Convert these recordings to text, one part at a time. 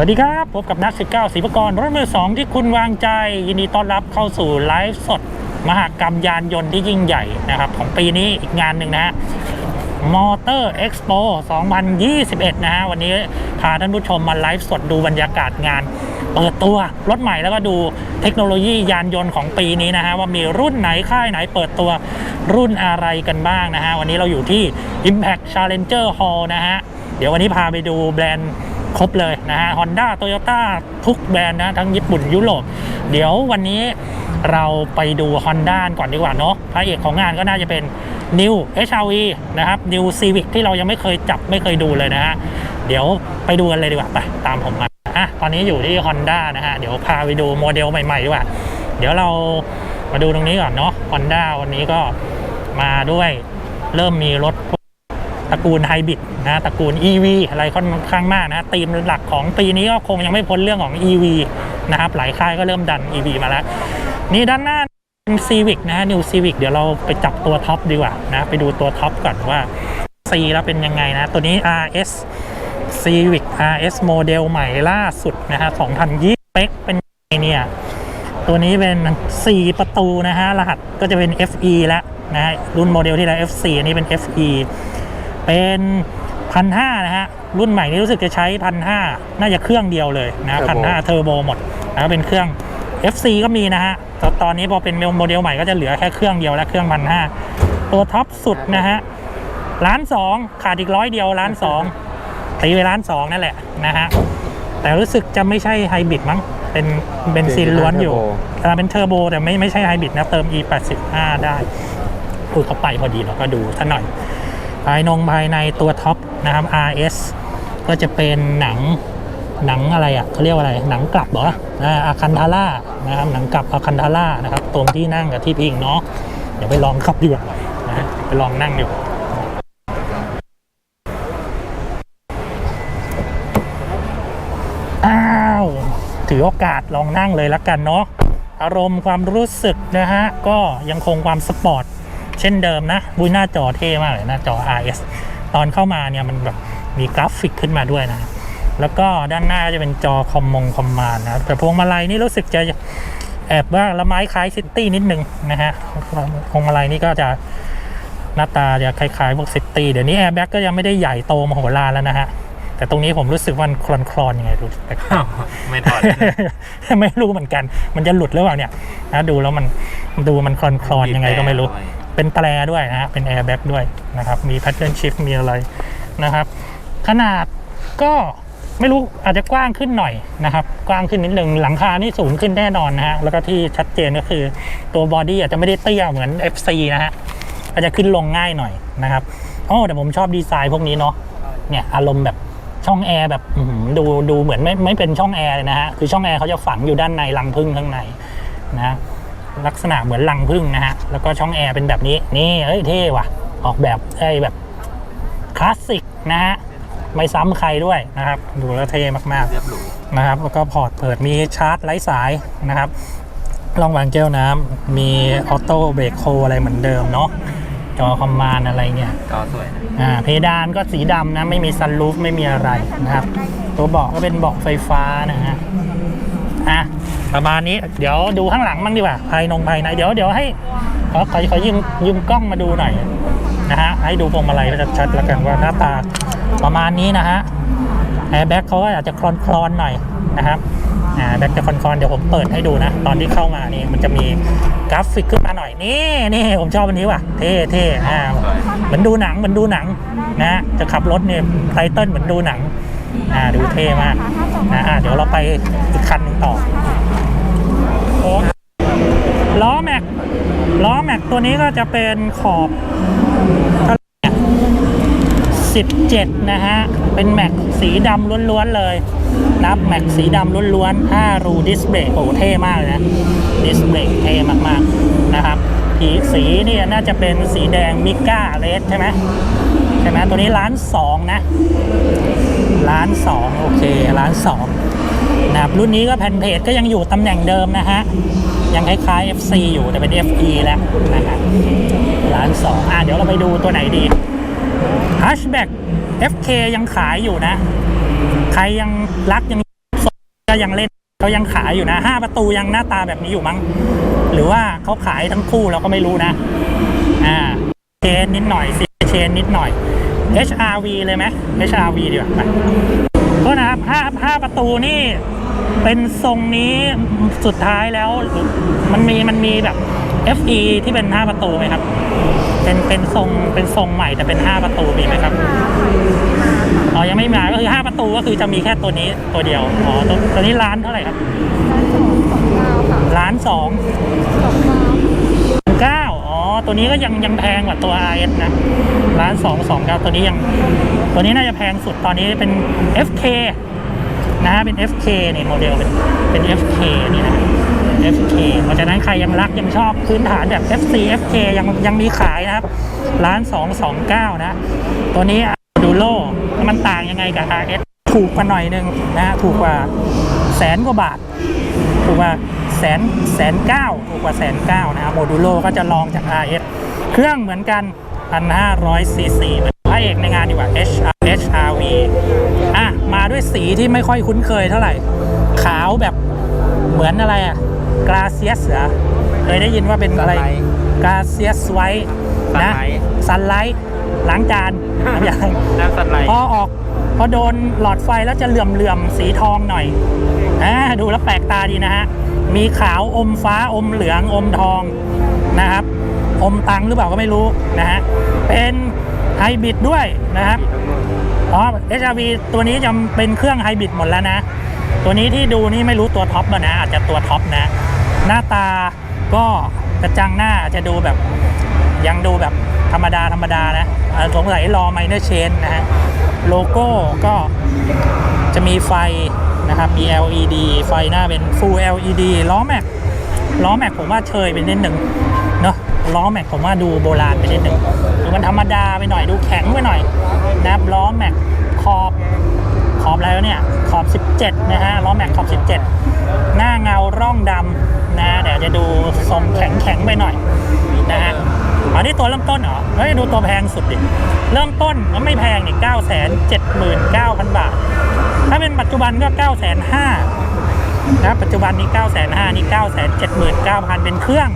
วัสดีครับ พบกับนักสิบเก้าศิวกรรถมือสองที่คุณวางใจ ยินดีต้อนรับเข้าสู่ไลฟ์สด มหกรรมยานยนต์ที่ยิ่งใหญ่นะครับของปีนี้อีกงานหนึ่งนะฮะมอเตอร์เอ็กซ์โป2021 นะฮะ วันนี้พาท่านผู้ชมมาไลฟ์สดดูบรรยากาศงาน เปิดตัวรถใหม่แล้วก็ดูเทคโนโลยียานยนต์ของปีนี้นะฮะ ว่ามีรุ่นไหนค่ายไหนเปิดตัวรุ่นอะไรกันบ้างนะฮะ วันนี้เราอยู่ที่ Impact Challenger Hall นะฮะ เดี๋ยววันนี้พาไปดูแบรนด์ ครบเลยนะฮะ Honda Toyota ทุกแบรนด์นะ ทั้งญี่ปุ่นยุโรป เดี๋ยววันนี้เราไปดู Honda ก่อนดีกว่าเนาะพระเอกของงานก็น่าจะเป็น New HRV นะครับ New Civic ที่เรายังไม่เคยจับไม่เคยดูเลยนะฮะ เดี๋ยวไปดูกันเลยดีกว่า ไปตามผมมาอะตอนนี้อยู่ที่ Honda นะฮะ เดี๋ยวพาไปดูโมเดลใหม่ๆดีกว่า เดี๋ยวเรามาดูตรงนี้ก่อนเนาะ Honda วันนี้ก็มาด้วยเริ่มมีรถ ตระกูลไฮบริดนะตระกูล EV อะไรค่อนข้างมากนะธีมหลักของปีนี้ก็คงยังไม่พ้นเรื่องของ EV นะครับหลายค่ายก็เริ่มดัน EV มาแล้ว นี่ด้านหน้าเป็น Civic นะ New Civic เดี๋ยวเราไปจับตัวท็อปดีกว่านะไปดูตัวท็อปก่อนว่า C แล้วเป็นยังไงนะ ตัวนี้ RS Civic RS โมเดลใหม่ล่าสุดนะฮะ2020สเปคเป็นยังไงเนี่ยตัวนี้เป็น 4 ประตูนะฮะรหัสก็จะเป็น FE แล้วนะฮะรุ่นโมเดลที่แล้ว F4 อันนี้เป็น FE เป็นพันห้านะฮะ รุ่นใหม่นี้รู้สึกจะใช้พันห้าน่าจะเครื่องเดียวเลยนะพัน Turbo ห้าเทอร์โบหมดนะเป็นเครื่อง FC ก็มีนะฮะแตตอนนี้พอเป็นโมเดลใหม่ก็จะเหลือแค่เครื่องเดียวและเครื่องพันห้าตัวท็อปสุดนะฮะล้านสองขาดอีกร้อยเดียวล้านสองตีไปล้านสองนั่นแหละนะฮะแต่รู้สึกจะไม่ใช่ไฮบริดมั้งเป็นเบนซินล้วนอยู่เทอร์โบอ่าเป็นเทอร์โบแต่ไม่ไม่ใช่ไฮบริดนะเติม e 8 5ได้พูดเข้าไปพอดีเราก็ดูท่าหน่อยภายนงภายในตัวท็อปนะครับ RS ก็จะเป็นหนังหนังอะไรอะเขาเรียกว่าอะไร หนังกลับเหรออาคันทาร่านะครับหนังกลับอาคันทาร่านะครับตรงที่นั่งกับที่พิงเนาะเดี๋ยวไปลองขับดีกว่านะฮะไปลองนั่งดีกว่าอ้าวถือโอกาสลองนั่งเลยละกันเนาะอารมณ์ความรู้สึกนะฮะก็ยังคงความสปอร์ต เช่นเดิมนะบุยหน้าจอเท่มากเลยหน้าจอ RS ตอนเข้ามาเนี่ยมันแบบมีกราฟิกขึ้นมาด้วยนะ แล้วก็ด้านหน้าจะเป็นจอคอมมงคอมมานด์นะแต่พวงมาลัยนี่รู้สึกจะแอบว่าละไม้คล้ายซิตี้นิดนึงนะฮะพวงมาลัยนี่ก็จะหน้าตาจะคล้ายๆพวกซิตี้เดี๋ยวนี้แอร์แบ็กก็ยังไม่ได้ใหญ่โตมโหฬารแล้วนะฮะแต่ตรงนี้ผมรู้สึกว่ามันคลอนคลอนๆยังไงรู้แปลกๆอ้าวไม่ถอดไม่รู้เหมือนกัน มันจะหลุดหรือเปล่าเนี่ยนะดูแล้วมันดูมันคลอนคลอนๆยังไงก็ไม่รู้ เป็นแตรด้วยนะฮะเป็นแอร์แบ็กด้วยนะครับมีแพทเทิร์นชิฟมีอะไรนะครับ ขนาดก็ไม่รู้อาจจะกว้างขึ้นหน่อยนะครับ กว้างขึ้นนิดนึงหลังคานี่สูงขึ้นแน่นอนนะฮะแล้วก็ที่ชัดเจนก็คือตัวบอดี้อาจจะไม่ได้เตี้ยเหมือน FC นะฮะอาจจะขึ้นลงง่ายหน่อยนะครับโอ้แต่ผมชอบดีไซน์พวกนี้เนาะเนี่ยอารมณ์แบบช่องแอร์แบบดูดูเหมือนไม่ไม่เป็นช่องแอร์เลยนะฮะคือช่องแอร์เขาจะฝังอยู่ด้านในรังพึ่งข้างในนะ ลักษณะเหมือนรังพึ่งนะฮะ แล้วก็ช่องแอร์เป็นแบบนี้ นี่เอ้ยเท่ว่ะ ออกแบบไอ้แบบคลาสสิกนะฮะ ไม่ซ้ำใครด้วยนะครับ ดูแล้วเท่มากเรียบหรูๆนะครับ แล้วก็พอร์ตเปิดมีชาร์จไร้สายนะครับรองวางแก้วน้ำมีออโต้เบรกโคอะไรเหมือนเดิมเนาะ จอคอมมานด์อะไรเนี่ยจอสวยนะอ่าเพดานก็สีดำนะ ไม่มีซันรูฟไม่มีอะไรนะครับ ตัวเบาะก็เป็นเบาะไฟฟ้านะฮะอะ ประมาณนี้เดี๋ยวดูข้างหลังบ้างดีกว่าภายนงภายในเดี๋ยวเดี๋ยวให้ขอขอขอยืมยืมกล้องมาดูหน่อยนะฮะให้ดูพวงมาลัยชัดๆแล้วกันว่าหน้าตาประมาณนี้นะฮะแอร์แบ็กเขาก็อาจจะคลอนคลอนหน่อยนะครับอ่าแบ็กจะคลอนคลอนเดี๋ยวผมเปิดให้ดูนะ ตอนที่เข้ามานี่มันจะมีกราฟิกขึ้นมาหน่อยนี่นี่ผมชอบอันนี้ว่ะเท่เท่อ่าเหมือนดูหนังเหมือนดูหนังนะจะขับรถเนี่ยไตเติ้ลเหมือนดูหนังอ่าดูเท่มากนะอ่าเดี๋ยวเราไปอีกคันหนึ่งต่อ ล้อแม็กล้อแม็กตัวนี้ก็จะเป็นขอบเท่าไหร่เนี่ย17 นะฮะ เป็นแม็กสีดำล้วนๆเลยนับแม็กสีดำล้วนๆ5รูดิสเบรกโอ้เท่มากเลยนะ ดิสเบรกเท่มากๆนะครับสีสีนี่น่าจะเป็นสีแดงมิก้าเรสใช่ไหมใช่ไหมตัวนี้ล้านสองนะล้านสองโอเคล้านสอง นะครับรุ่นนี้ก็แผ่นเพจก็ยังอยู่ตำแหน่งเดิมนะฮะยังคล้ายๆ FC อยู่แต่เป็น FE แล้วนะฮะล้านสองอะเดี๋ยวเราไปดูตัวไหนดี Hatchback FK ยังขายอยู่นะ ใครยังรักยังก็ยังเล่นเขายังขายอยู่นะห้าประตูยังหน้าตาแบบนี้อยู่มั้ง หรือว่าเขาขายทั้งคู่เราก็ไม่รู้นะ อ่าเชนนิดหน่อยซีเชนนิดหน่อย HRV เลยไหม HRV ดีกว่า ไปโทษนะครับห้าห้าประตูนี่เป็นทรงนี้สุดท้ายแล้ว มันมีมันมีแบบ FE ที่เป็น 5 ประตูไหมครับ เป็นเป็นทรงเป็นทรงใหม่แต่เป็น 5 ประตูมีไหมครับอ๋อยังไม่มาก็คือ 5 ประตูก็คือจะมีแค่ตัวนี้ตัวเดียวอ๋อตัวตัวนี้ร้านเท่าไหร่ครับร้านสองเก้าอ๋ อ ตัวนี้ก็ยังยังแพงกว่าตัว RS นะร้านสองสองเก้าตัวนี้ยัง ตัวนี้น่าจะแพงสุดตอนนี้เป็น FK นะฮะเป็น FK นี่โมเดลเป็นเป็น FK นี่นะ FK เพราะฉะนั้นใครยังรักยังชอบพื้นฐานแบบ FC FK ยังยังมีขายนะครับ ร้าน 229 นะ ตัวนี้ดูโลมันต่างยังไงกับ RS ถูกกว่าหน่อยนึงนะ ถูกกว่าแสนกว่าบาท ถูกกว่า แสนแสนเก้าถูกกว่าแสนเก้านะครับโมดูโลก็จะลองจาก RS เครื่องเหมือนกัน 1,500ซีซีเป็นพระเอกในงานดีกว่า HR HRV อะ มาด้วยสีที่ไม่ค่อยคุ้นเคยเท่าไหร่ ขาวแบบเหมือนอะไรอะกราเซียสเหรอเคยได้ยินว่าเป็นอะไร Sunlight กราเซียสไว้นะ Sunlight ซันไลท์ล้างจานอย่างน้ำสัตว์ไหลพอออกพอโดนหลอดไฟแล้วจะเหลื่อมเหลื่อมๆสีทองหน่อยอ่าดูแล้วแปลกตาดีนะฮะ มีขาวอมฟ้าอมเหลืองอมทองนะครับ อมตังหรือเปล่าก็ไม่รู้นะฮะเป็นไฮบริดด้วยนะครับอ๋อ HRV ตัวนี้จะเป็นเครื่องไฮบริดหมดแล้วนะ ตัวนี้ที่ดูนี่ไม่รู้ตัวท็อปแล้วนะ อาจจะตัวท็อปนะ หน้าตาก็กระจังหน้าอาจจะดูแบบ ยังดูแบบธรรมดาธรรมดานะสงสัยรอไมเนอร์เชนนะฮะโลโก้ก็จะมีไฟ นะครับ มี LED ไฟหน้าเป็น Full LED ล้อแม็กล้อแม็กผมว่าเชยไปนิดหนึ่งเนาะล้อแม็กผมว่าดูโบราณไปนิดหนึ่งดูมันธรรมดาไปหน่อยดูแข็งไปหน่อยนะครับล้อแม็กขอบขอบอะไรวเนี่ยขอบ 17 นะฮะล้อแม็กขอบ 17 หน้าเงาร่องดำนะเดี๋ยวจะดูทรงแข็งแข็งไปหน่อยนะฮะอันนี้ตัวเริ่มต้นเหรอเฮ้ยดูตัวแพงสุดดิเริ่มต้นมันไม่แพงนี่9 7 9 0 0 0บาท ถ้าเป็นปัจจุบันก็ 9 5 0 0 0นะปัจจุบันนี้ 9 5 0 0 0นี่9 7 9 0 0 0 เป็นเครื่อง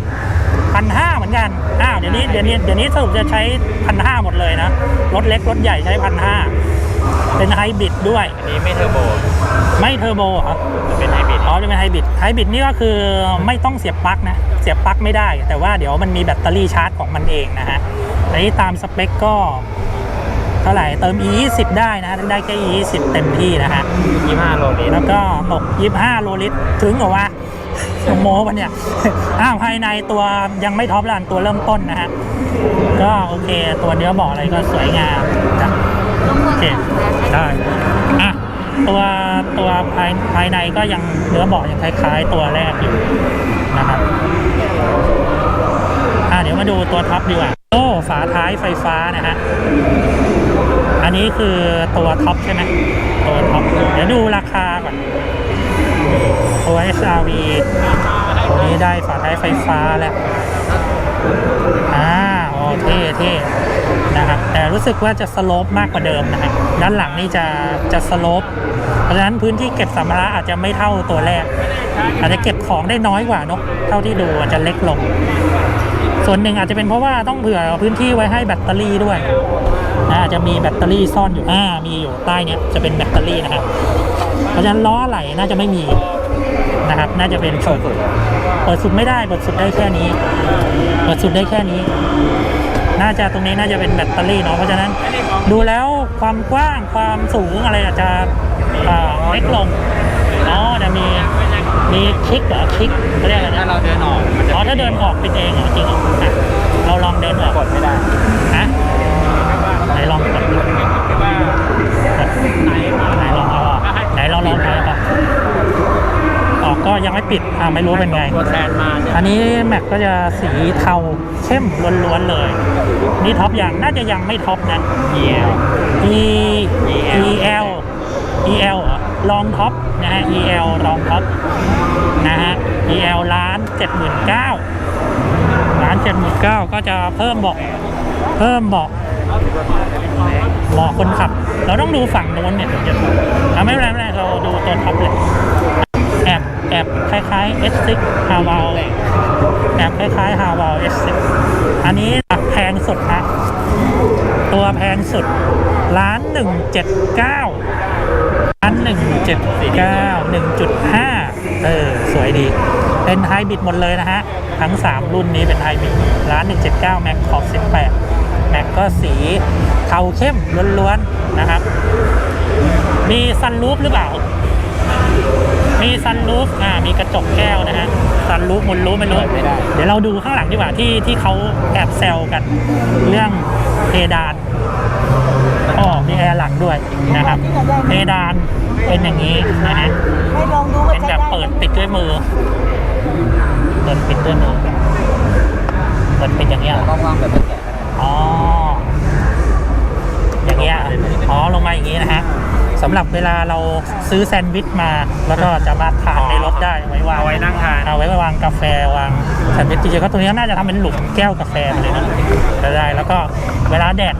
พันห้าเหมือนกัน อ้าว เดี๋ยวนี้ เดี๋ยวนี้ เดี๋ยวนี้สรุปจะใช้พันห้าหมดเลยนะ รถเล็ก รถใหญ่ใช้พันห้า เป็นไฮบริดด้วย อันนี้ไม่เทอร์โบ ไม่เทอร์โบเหรอเป็นไฮบริด อ๋อ จะเป็นไฮบริด ไฮบริดนี่ก็คือไม่ต้องเสียบปลั๊กนะ เสียบปลั๊กไม่ได้ แต่ว่าเดี๋ยวมันมีแบตเตอรี่ชาร์จของมันเองนะฮะอันนี้ตามสเปคก็ เท่าไหร่เติม e 2 0 ได้นะได้แค่ e 2 0 เต็มที่นะฮะยี่ห้าโลลิตร แล้วก็ตก 25 โลลิตร ถึงเหรอวะโมวันเนี่ย อ้าวภายในตัวยังไม่ท็อปลันตัวเริ่มต้นนะฮะ ก็โอเค ตัวเนื้อเบอกอะไรก็สวยงามจ้ะโอเคได้อะตัวตัวภายภายในก็ยังเนื้อเบาะยังคล้าย ๆ ตัวแรกอยู่นะครับอะเดี๋ยวมาดูตัวท็อปดีกว่าโอ้ฝาท้ายไฟฟ้านะฮะอั นนี้คือตัวท็อปใช่ไหมตัวท็อปเดี๋ยวดูราคาก่อนตัว SRV ตัวนี้ได้ฝาท้ายไฟฟ้าแล้วอ่าโอเท่เท่นะครับแต่รู้สึกว่าจะสโลปมากกว่าเดิมนะฮะด้านหลังนี่จะจะสโลปเพราะฉะนั้นพื้นที่เก็บสัมภาระอาจจะไม่เท่าตัวแรก อาจจะเก็บของได้น้อยกว่าเนอะเท่าที่ดูอาจจะเล็กลง ส่วนหนึ่งอาจจะเป็นเพราะว่าต้องเผื่อพื้นที่ไว้ให้แบตเตอรี่ด้วย อาจจะมีแบตเตอรี่ซ่อนอยู่อ่ามีอยู่ใต้เนี้ยจะเป็นแบตเตอรี่นะครับเพราะฉะนั้นล้อไหลน่าจะไม่มีนะครับ น่าจะเป็นสุดเปิดสุดไม่ได้เปิดสุดได้แค่นี้เปิดสุดได้แค่นี้ น่าจะตรงนี้น่าจะเป็นแบตเตอรี่เนาะเพราะฉะนั้นดูแล้วความกว้างความสูงอะไรอาจจะเอ่อเล็กลงอ๋อจะมีมีคลิกเหรอคลิกเขาเรียกอะไรถ้านะเราเดินออกมันจะอ๋อถ้าเดินออกเป็นเองเหรอจริงเหรออะเราลองเดินออกกดไม่ได้นะไหน ลองกดดูกดไหนลองเอาออกไหนลองลองถอยก่อนออกก็ยังไม่ปิดอ่าไม่รู้เป็นไง ตัวแทนมาเนี่ยอันนี้แม็กก็จะสีเทาเข้มล้วนๆเลย นี่ท็อปอย่างน่าจะยังไม่ท็อปนะ เยียว E EL E L E L เอลองท็อปนะฮะ E L ลองท็อปนะฮะ E L ล้านเจ็ดหมื่นเก้าล้านเจ็ดหมื่นเก้าก็จะเพิ่มเบาะเพิ่มเบาะ เบาะคนขับ เราต้องดูฝั่งโน้นเนี่ยถึงจะถูกอะไม่เป็นไรไม่เป็นไรเราดูตัวท็อปเลยแอบแอบคล้ายๆ S6 h a w a l แอบคล้ายๆ h a w a l S6 อันนี้แพงสุดนะตัวแพงสุดล้านหนึ่งเจ็ดเก้าล้านหนึ่งเจ็ดเก้าหนึ่งจุดห้าเออ สวยดี เป็นไฮบริดหมดเลยนะฮะ ทั้ง3รุ่นนี้เป็นไฮบริดล้าน179แม็กขอบ18แม็กก็สีเทาเข้มล้วนๆนะครับ มีซันรูฟหรือเปล่า มีซันรูฟอ่ามีกระจกแก้วนะฮะซันรูฟมุนรูฟไม่รู้ไม่ได้เดี๋ยวเราดูข้างหลังดีกว่าที่ที่เขาแอบแซวกัน เรื่องเพดานอ๋อมีแอร์หลังด้วยนะครับเพดานเป็นอย่างนี้นะฮะให้ลองดูว่าเป็นใช้แบบได้เปิดปิดด้วยมือ เปิดปิดด้วยมือเปิดปิดอย่างเงี้ยเหรอต้องวางแบบไม่แกะอ๋อ อย่างเงี้ยอ๋อลงมาอย่างงี้นะฮะสำหรับเวลาเราซื้อแซนด์วิชมา แล้วก็จะมาทานในรถได้เอาไว้วางเอาไว้นั่งทานเอาไว้วางกาแฟวางแซนด์วิชจริงๆก็ตัวนี้น่าจะทำเป็นหลุมแก้วกาแฟไปเลยนะจะได้แล้วก็เวลาแดด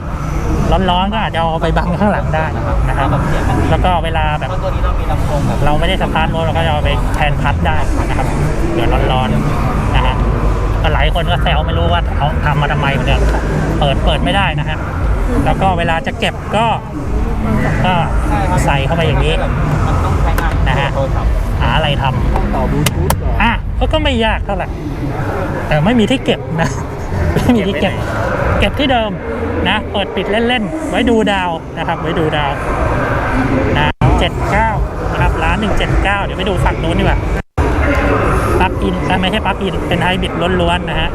ร้อนๆก็อาจจะเอาไปบังข้างหลังได้นะครับ แล้วก็เวลาแบบเพราะตัวนี้เรามีลำโพงแบบเราไม่ได้สตาร์ทรถเราก็จะเอาไปแทนพัดได้นะครับเดี๋ยวร้อนๆนะฮะก็หลายคนก็แซวไม่รู้ว่าเขาทำมาทำไมเหมือนกันเปิดเปิดไม่ได้นะฮะ แล้วก็เวลาจะเก็บก็ก็ใส่เข้าไปอย่างนี้มันต้องใช้งานนะฮะโทรศัพท์หาอะไรทำต่อบลูทูธก่อนอะก็ก็ไม่ยากเท่าไหร่แต่ไม่มีที่เก็บนะไม่มีที่เก็บ เก็บที่เดิมนะเปิดปิดเล่นๆ ไว้ดูดาวนะครับ ไว้ดูดาวนะเจ็ดเก้านะครับร้านหนึ่งเจ็ดเก้าเดี๋ยวไปดูฝั่งนู้นดีกว่าปลั๊กอินอะไม่ใช่ปลั๊กอินเป็นไฮบริดล้วนๆนะฮะ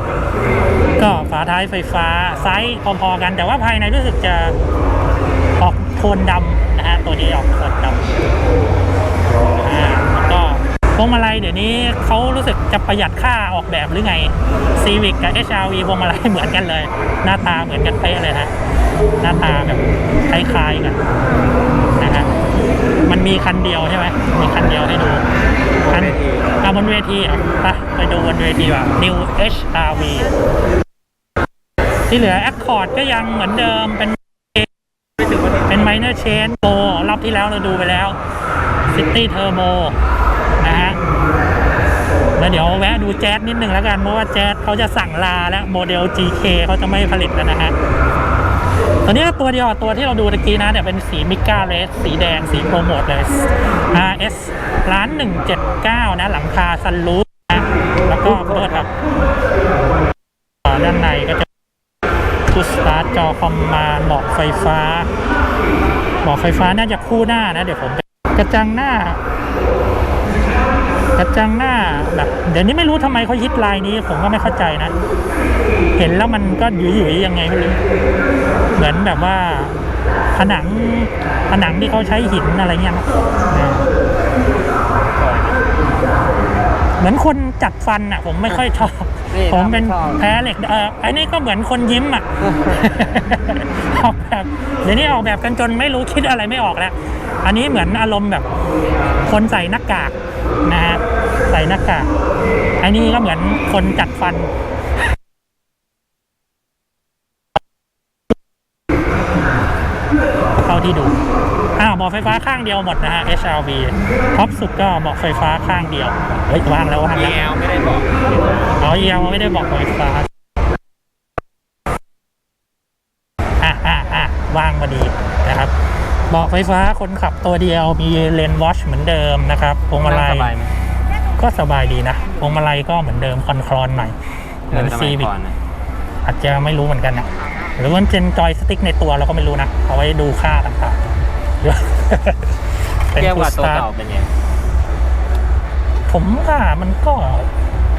ก็ฝาท้ายไฟฟ้าไซส์พอๆกัน แต่ว่าภายในรู้สึกจะออกโทนดำนะฮะตัวนี้ออกโทนดำอ่าแล้วก็พวงมาลัยเดี๋ยวนี้เขารู้สึกจะประหยัดค่าออกแบบหรือไง Civic กับ HRV พวงมาลัยเหมือนกันเลย หน้าตาเหมือนกันเป๊ะเลยฮะหน้าตาแบบคล้ายๆกัน มันมีคันเดียวใช่ไหมมีคันเดียวให้ดูคันอะบนเวทีอะไปไปดูบนเวทีว่า New HRV ที่เหลือ Accord ก็ยังเหมือนเดิมเป็นเป็น minor change โ o รอบที่แล้วเราดูไปแล้ว City Turbo นะฮะแล้วเดี๋ยวแวะดูแจ๊สนิดนึงแล้วกัน เพราะว่าแจ๊สเขาจะสั่งลาแล้วโมเดล GK เขาจะไม่ผลิตแล้วนะฮะ ตัวนี้ตัวเดียวตัวที่เราดูตะกี้นะเนี่ยเป็นสีมิก้าเรสสีแดงสีโปรโมทเลย RS ร้าน179 นะหลังคาซันรูฟนะแล้วก็เปิดครับด้านในก็จะชุดสตาร์ทจอคอมมานด์บอกไฟฟ้าบอกไฟฟ้าน่าจะคู่หน้านะ เดี๋ยวผมกระจังหน้า กระจังหน้าแบบเดี๋ยวนี้ไม่รู้ทำไมเขาฮิตลายนี้ ผมก็ไม่เข้าใจนะ เห็นแล้วมันก็หยุยๆยังไงไม่รู้เหมือนแบบว่าผนังผนังที่เขาใช้หินอะไรเงี้ยนะอ่าเหมือนคนจัดฟันอะ ผมไม่ค่อยชอบนี่ผมเป็นชอบแพ้เหล็กเออไอ้นี่ก็เหมือนคนยิ้มอะออกแบบเดี๋ยวนี้ออกแบบกันจนไม่รู้คิดอะไรไม่ออกแล้ว อันนี้เหมือนอารมณ์แบบ คนใส่หน้ากากนะฮะใส่หน้ากากอันนี้ก็เหมือนคนจัดฟันเท่าที่ดู อ้าวบอกไฟฟ้าข้างเดียวหมดนะฮะ HRV ท็อปสุดก็บอกไฟฟ้าข้างเดียว เฮ้ยว่างแล้วว่างแล้ว EL ไม่ได้บอกเอาเอียวไม่ได้บอกไฟฟ้าอะอะอะว่างพอดีนะครับบอกไฟฟ้าคนขับตัวเดียวมีเลนวอชเหมือนเดิมนะครับพวงมาลัยสบายไหม ก็สบายดีนะพวงมาลัยก็เหมือนเดิมคอนคลอนหน่อยเหมือนทำไซีวิกก่อนนะอาจจะไม่รู้เหมือนกันนะหรือว่าเป็นจอยสติ๊กในตัวเราก็ไม่รู้นะเอาไว้ดูค่าต่างๆหรือว่าเป็นเทียบฟูกับสตัวตาร์เก่าเป็นไงผมว่ามันก็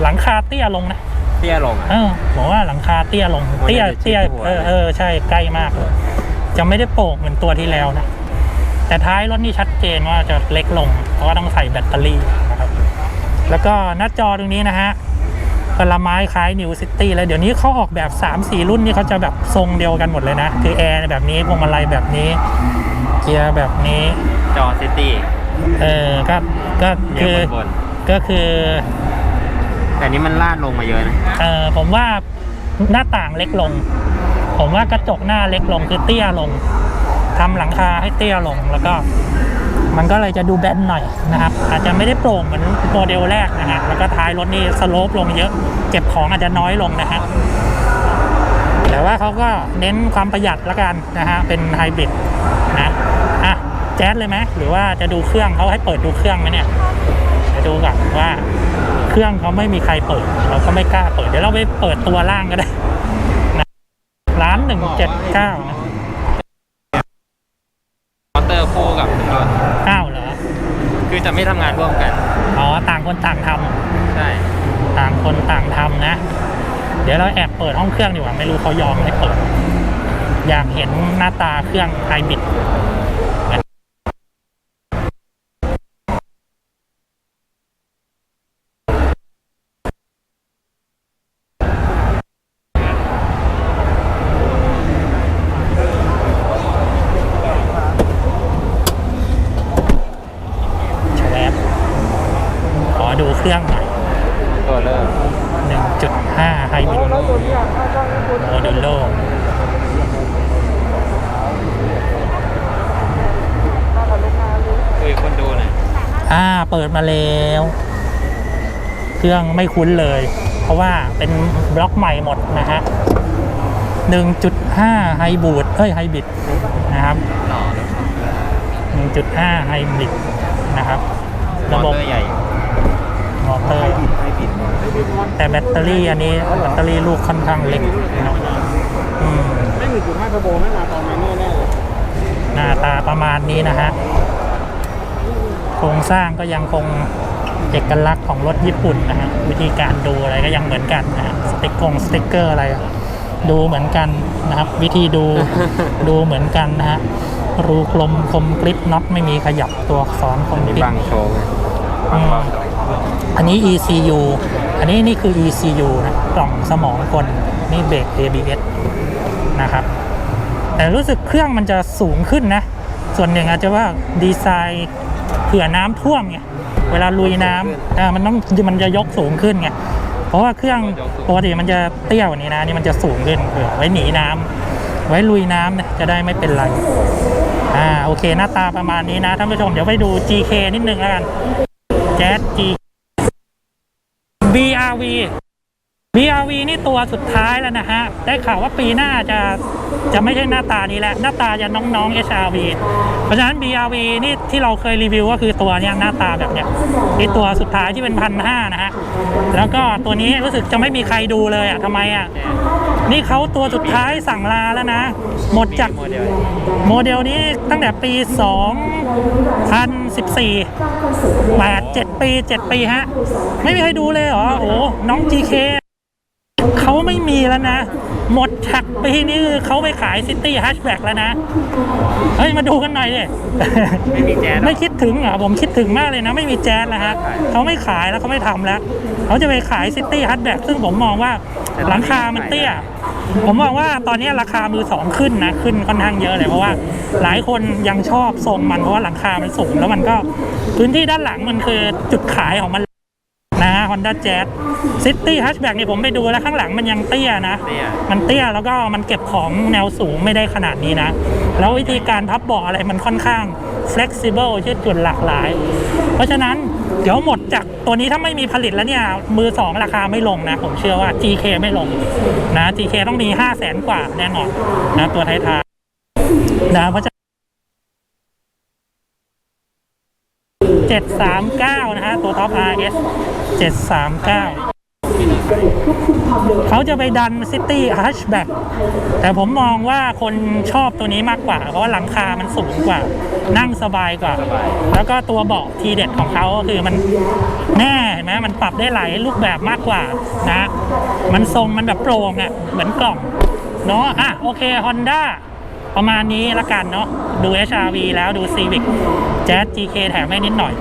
หลังคาเตี้ยลงนะเตี้ยลงอะเออผมว่าหลังคาเตี้ยลงโอ้ยเตี้ยเดี๋ยวเตี้ยชิดหัวเออเออใช่ใกล้มากเลยจะไม่ได้โป่งเหมือนตัวที่แล้วนะแต่ท้ายรถนี่ชัดเจนว่าจะเล็กลง เพราะว่าต้องใส่แบตเตอรี่นะครับ แล้วก็หน้าจอตรงนี้นะฮะกละไม้คล้ายนิวซิตี้เลยเดี๋ยวนี้เขาออกแบบ 3 4 รุ่นนี่เขาจะแบบทรงเดียวกันหมดเลยนะ คือแอร์แบบนี้พวงมาลัยแบบนี้ เกียร์แบบนี้ จอซิตี้ เออก็ก็เรียคืงอบนก็คือ ๆแต่นี้มันลาดลงมาเยอะนะเออผมว่าหน้าต่างเล็กลง ผมว่ากระจกหน้าเล็กลงคือเตี้ยลงทำหลังคาให้เตี้ยลงแล้วก็ มันก็เลยจะดูแบนหน่อยนะครับ อาจจะไม่ได้โปร่งเหมือนโมเดลแรกนะฮะแล้วก็ท้ายรถนี่สโลปลงเยอะ เก็บของอาจจะน้อยลงนะฮะแต่ว่าเขาก็เน้นความประหยัดละกันนะฮะเป็นไฮบริดนะอะแจ๊สเลยไหมหรือว่าจะดูเครื่องเขาให้เปิดดูเครื่องไหมเนี่ยจะดูก่อนว่าเครื่องเขาไม่มีใครเปิด เราก็ไม่กล้าเปิดเดี๋ยวเราไปเปิดตัวล่างก็ได้นะร้านหนึ่งเจ็ดเก้านะมอเตอร์คู่กับยนต์ คือจะไม่ทำงานร่วมกัน อ๋อต่างคนต่างทำใช่ ต่างคนต่างทำนะ เดี๋ยวเราแอบเปิดห้องเครื่องดีกว่าไม่รู้เขายอมให้เปิด อยากเห็นหน้าตาเครื่องไฮบริด เปิดมาแล้ว เครื่องไม่คุ้นเลย เพราะว่าเป็นบล็อกใหม่หมดนะฮะ1.5ไฮบูดเอ้ยไฮบริดนะครับหล่อเลย1.5ไฮบริดนะครับมระอบบเตอร์ใหญ่มอเตอร์แต่แบตเตอรี่อันนี้แบตเตอรี่ลูกค่อนข้างเล็กนะครับอืมไม่หนึ่งจุดห้าเทอร์โบไม่มาตอนนั้นแน่ๆเลยหน้าตาประมาณนี้นะฮะ โครงสร้างก็ยังคงเอกลักษณ์ของรถญี่ปุ่นนะฮะวิธีการดูอะไรก็ยังเหมือนกันนะฮะสติ๊กกงสติ๊กเกอร์อะไร ดูเหมือนกันนะครับ วิธีดูดูเหมือนกันนะฮะรูกลมคมกริปน็อตไม่มีขยับตัวอักษรคมมีกริปบังโชว์ไงอืมอันนี้ ECU อันนี้นี่คือ ECU นะกล่องสมองกลนี่เบรก ABS นะครับ แต่รู้สึกเครื่องมันจะสูงขึ้นนะ ส่วนหนึ่งอาจจะว่าดีไซน์ เผื่อน้ำท่วมไงเวลาลุยน้ำอ่ามันต้องมันจะยกสูงขึ้นไงเพราะว่าเครื่องปกติมันจะเตี้ยกว่านี้นะนี่มันจะสูงขึ้นเผื่อไว้หนีน้ำไว้ลุยน้ำเนี่ยจะได้ไม่เป็นไรอ่าโอเคหน้าตาประมาณนี้นะท่านผู้ชมเดี๋ยวไปดู GK นิดนึงแล้วกันแจ๊ส G BRV BRV นี่ตัวสุดท้ายแล้วนะฮะ ได้ข่าวว่าปีหน้าจะจะไม่ใช่หน้าตานี้แล้ว หน้าตาจะน้องๆ HRV เพราะฉะนั้น BRV นี่ที่เราเคยรีวิวก็คือตัวเนี้ยหน้าตาแบบเนี้ยนี่ตัวสุดท้ายที่เป็นพันห้านะฮะ แล้วก็ตัวนี้รู้สึกจะไม่มีใครดูเลยอะทำไมอะ นี่เขาตัวสุดท้ายสั่งลาแล้วนะ หมดจากโมเดโมเดลนี้ตั้งแต่ปี 2014 8 7 ปี 7 ปีฮะ ไม่มีใครดูเลยเหรอ โอ้ น้อง GK เขาไม่มีแล้วนะ หมดจากปีนี้คือเขาไปขายซิตี้ฮัชแบ็กแล้วนะ เฮ้ย มาดูกันหน่อยดิไม่มีแจ๊สหรอไม่คิดถึงเหรอผมคิดถึงมากเลยนะ ไม่มีแจ๊สแล้วฮะเขาไม่ขายแล้วเขาไม่ทำแล้ว เขาจะไปขายซิตี้ฮัทแบ็กซึ่งผมมองว่าหลังคามันเตี้ย ผมมองว่าตอนนี้ราคามือสองขึ้นนะ ขึ้นค่อนข้างเยอะเลยเพราะว่าหลายคนยังชอบทรงมันเพราะว่าหลังคามันสูงแล้วมันก็ พื้นที่ด้านหลังมันคือจุดขายของมัน นะฮะ Honda Jazz City Hatchback เนี่ยผมไปดูแล้วข้างหลังมันยังเตี้ยนะ เตี้ย มันเตี้ยแล้วก็มันเก็บของแนวสูงไม่ได้ขนาดนี้นะ แล้ววิธีการพับเบาะอะไรมันค่อนข้าง flexible ยืดหยุ่นหลากหลาย เพราะฉะนั้นเดี๋ยวหมดจากตัวนี้ถ้าไม่มีผลิตแล้วเนี่ย มือสองราคาไม่ลงนะ ผมเชื่อว่า GK ไม่ลงนะ GK ต้องมี 5 0 0แสนกว่าแน่นอนนะตัวท้ายๆนะเพราะฉะนั้น 739 นะฮะ ตัวท็อป RS 739 เขาจะไปดัน City Hatchback แต่ผมมองว่าคนชอบตัวนี้มากกว่า เพราะว่าหลังคามันสูงกว่า นั่งสบายกว่า แล้วก็ตัวเบาะทีเด็ดของเขาก็คือมันแน่เห็นไหมมันปรับได้หลายรูปแบบมากกว่านะ มันทรงมันแบบโปร่งอะ่ะ เหมือนกล่อง เนาะอะ โอเค Honda ประมาณนี้ละกันเนาะดู HRV แล้วดู Civic Jazz GK แถมให้นิดหน่อย